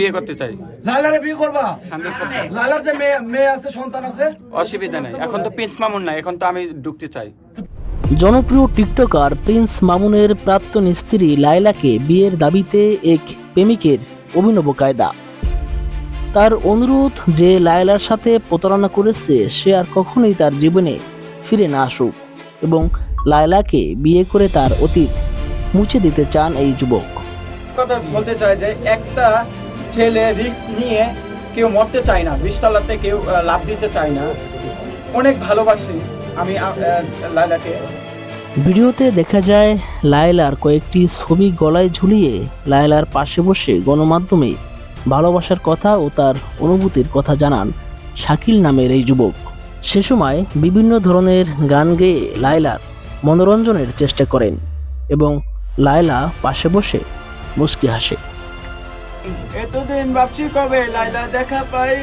বিয়ে করতে চাই। লালারে বিয়ে করবা? লালার যে মেয়ে মেয়ে আছে সন্তান আছে? অসুবিধা নেই। এখন তো প্রিন্স মামুন নাই এখন তো আমি ঢুকতে চাই। জনপ্রিয় টিকটকার প্রিন্স মামুনের প্রাক্তন স্ত্রী লায়লাকে বিয়ের দাবিতে এক প্রেমিকের অভিনব কায়দা। তার অনুরোধ যে লায়লার সাথে প্রতারণা করেছে সে আর কখনোই তার জীবনে ফিরে না আসুক এবং লায়লাকে বিয়ে করে তার অতীত মুছে দিতে চান এই যুবক। কথা বলতে চাই যে একটা ছেলে রিস্ক নিয়ে কেউ মরতে চায় না, বিশতলাতে কেউ লাভ দিতে চায় না। অনেক ভালোবাসি আমি লায়লাকে। ভিডিওতে দেখা যায়, লায়লার কয়েকটি ছবি গলায় ঝুলিয়ে লায়লার পাশে বসে গণমাধ্যমে ভালোবাসার কথা ও তার অনুভূতির কথা জানান শাকিল নামের এই যুবক। সে সময় বিভিন্ন ধরনের গান গেয়ে লায়লার মনোরঞ্জনের চেষ্টা করেন এবং লায়লা পাশে বসে মুচকি হাসে। এতদিন ভাবছি কবে লাইলা দেখা পাই।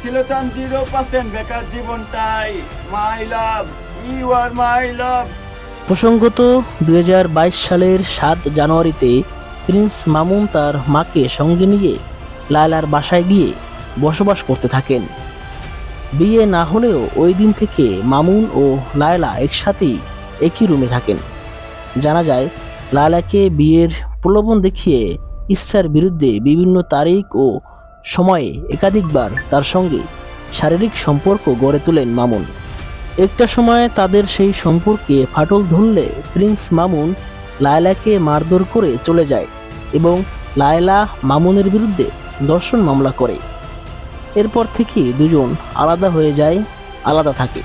ছিল চান জিরো পার্সেন্ট বেকার জীবনটাই। My love, you are my love. প্রসঙ্গত, দুই সালের সাত জানুয়ারিতে প্রিন্স মামুন তার মাকে সঙ্গে নিয়ে লায়লার বাসায় গিয়ে বসবাস করতে থাকেন। বিয়ে না হলেও ওই দিন থেকে মামুন ও লায়লা একসাথেই একই রুমে থাকেন। জানা যায়, লায়লাকে বিয়ের প্রলোভন দেখিয়ে ইচ্ছার বিরুদ্ধে বিভিন্ন তারিখ ও সময়ে একাধিকবার তার সঙ্গে শারীরিক সম্পর্ক গড়ে তোলেন মামুন। একটা সময় তাদের সেই সম্পর্কে ফাটল ধরলে প্রিন্স মামুন লায়লাকে মারধর করে চলে যায় এবং লায়লা মামুনের বিরুদ্ধে দর্শন মামলা করে। এরপর থেকে দুজন আলাদা হয়ে যায়, আলাদা থাকে।